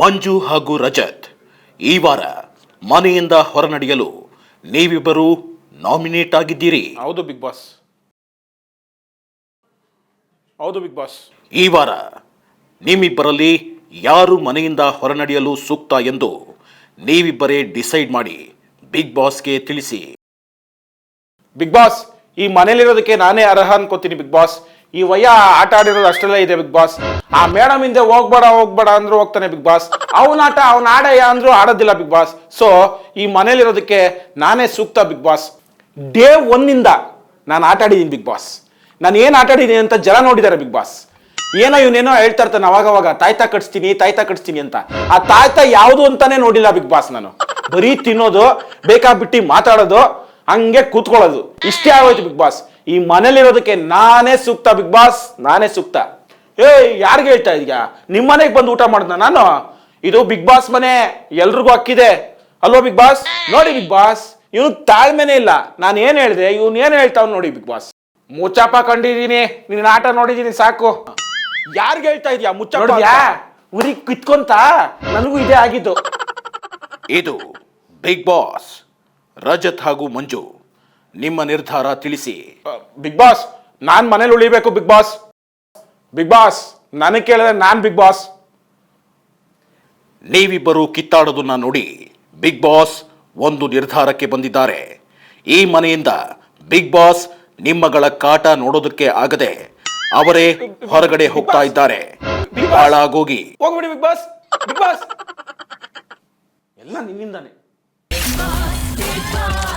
ಮಂಜು ಹಾಗೂ ರಜತ್ ಈ ವಾರ ಮನೆಯಿಂದ ಹೊರನಡೆಯಲು ನೀವಿಬ್ಬರು ನಾಮಿನೇಟ್ ಆಗಿದ್ದೀರಿ. ಹೌದು ಬಿಗ್ ಬಾಸ್ ಹೌದು ಬಿಗ್ ಬಾಸ್ ಈ ವಾರ ನಿಮ್ಮಿಬ್ಬರಲ್ಲಿ ಯಾರು ಮನೆಯಿಂದ ಹೊರನಡೆಯಲು ಸೂಕ್ತ ಎಂದು ನೀವಿಬ್ಬರೇ ಡಿಸೈಡ್ ಮಾಡಿ ಬಿಗ್ ಬಾಸ್ಗೆ ತಿಳಿಸಿ. ಬಿಗ್ ಬಾಸ್ ಈ ಮನೇಲಿರೋದಕ್ಕೆ ನಾನೇ ಅರ್ಹ ಅನ್ಕೋತೀನಿ ಬಿಗ್ ಬಾಸ್ ಈ ವಯ ಆಟ ಆಡಿರೋದು ಅಷ್ಟೆಲ್ಲ ಇದೆ, ಬಿಗ್ ಬಾಸ್. ಆ ಮೇಡಮ್ ಹಿಂದೆ ಹೋಗ್ಬೇಡ ಹೋಗ್ಬೇಡ ಅಂದ್ರು ಹೋಗ್ತಾನೆ ಬಿಗ್ ಬಾಸ್. ಅವನ ಆಟ, ಅವನ ಆಡಯ್ಯ ಅಂದ್ರು ಆಡೋದಿಲ್ಲ ಬಿಗ್ ಬಾಸ್. ಸೊ ಈ ಮನೇಲಿರೋದಕ್ಕೆ ನಾನೇ ಸೂಕ್ತ ಬಿಗ್ ಬಾಸ್. ಡೇ ಒನ್ನಿಂದ ನಾನು ಆಟ ಆಡಿದ್ದೀನಿ ಬಿಗ್ ಬಾಸ್. ನಾನು ಏನು ಆಟ ಆಡಿದ್ದೀನಿ ಅಂತ ಜನ ನೋಡಿದ್ದಾರೆ ಬಿಗ್ ಬಾಸ್. ಏನೋ ಇವನೇನೋ ಹೇಳ್ತಾ ಇರ್ತಾನೆ ಅವಾಗವಾಗ ತಾಯ್ತಾ ಕಟ್ಸ್ತೀನಿ ತಾಯ್ತಾ ಕಟ್ಸ್ತೀನಿ ಅಂತ. ಆ ತಾಯ್ತಾ ಯಾವುದು ಅಂತಾನೆ ನೋಡಿಲ್ಲ ಬಿಗ್ ಬಾಸ್ ನಾನು. ಬರೀ ತಿನ್ನೋದು, ಬೇಕಾಬಿಟ್ಟು ಮಾತಾಡೋದು ಹಂಗೆ ಕೂತ್ಕೊಳ್ಳೋದು. ಇಷ್ಟೇ ಆಗೋಯ್ತು ಬಿಗ್ ಬಾಸ್. ಈ ಮನೇಲಿರೋದಕ್ಕೆ ನಾನೇ ಸೂಕ್ತ ಬಿಗ್ ಬಾಸ್ ನಾನೇ ಸೂಕ್ತ. ಏಯ್ ಯಾರಿಗೆ ಹೇಳ್ತಾ ಇದೀಯಾ? ನಿಮ್ಮ ಮನೆಗೆ ಬಂದು ಊಟ ಮಾಡ್ದ ನಾನು? ಇದು ಬಿಗ್ ಬಾಸ್ ಮನೆ ಎಲ್ರಿಗೂ ಹಕ್ಕಿದೆ. ಅಲ್ವಾ ಬಿಗ್ ಬಾಸ್? ನೋಡಿ ಬಿಗ್ ಬಾಸ್ ಇವನು ತಾಳ್ಮೆನೇ ಇಲ್ಲ. ನಾನು ಏನ್ ಹೇಳಿದೆ? ಇವನ್ ಏನ್ ಹೇಳ್ತಾವ್ ನೋಡಿ ಬಿಗ್ ಬಾಸ್. ಮುಚ್ಚಪ್ಪ ಕಂಡಿದೀನಿ ನಿನ್ನ ಆಟ ನೋಡಿದೀನಿ ಸಾಕು. ಯಾರಿಗೆ ಹೇಳ್ತಾ ಇದೀಯಾ? ಮುಚ್ಚ ನೋಡಿದ್ಯಾ? ಉರಿ ಕಿತ್ಕೊಂತ? ನನಗೂ ಇದೇ ಆಗಿದ್ದು. ಇದು ಬಿಗ್ ಬಾಸ್. ರಜತ್ ಹಾಗೂ ಮಂಜು ನಿಮ್ಮ ನಿರ್ಧಾರ ತಿಳಿಸಿ. ಬಿಗ್ ಬಾಸ್ ನಾನ್ ಮನೇಲಿ ಉಳಿಬೇಕು ಬಿಗ್ ಬಾಸ್. ಬಿಗ್ ಬಾಸ್ ನನಗೆ ಕೇಳಿದ್ರೆ ನಾನ್ ಬಿಗ್ ಬಾಸ್. ನೀವಿಬ್ಬರು ಕಿತ್ತಾಡೋದನ್ನ ನೋಡಿ ಬಿಗ್ ಬಾಸ್ ಒಂದು ನಿರ್ಧಾರಕ್ಕೆ ಬಂದಿದ್ದಾರೆ. ಈ ಮನೆಯಿಂದ ಬಿಗ್ ಬಾಸ್ ನಿಮ್ಮಗಳ ಕಾಟ ನೋಡೋದಕ್ಕೆ ಆಗದೆ ಅವರೇ ಹೊರಗಡೆ ಹೋಗ್ತಾ ಇದ್ದಾರೆ. ಹಾಳಾಗೋಗಿ. ಹೋಗ್ಬಿಡಿ ಬಿಗ್ ಬಾಸ್ ಬಿಗ್ ಬಾಸ್. ಎಲ್ಲ ನಿನ್ನಿಂದಾನೆ. Bye.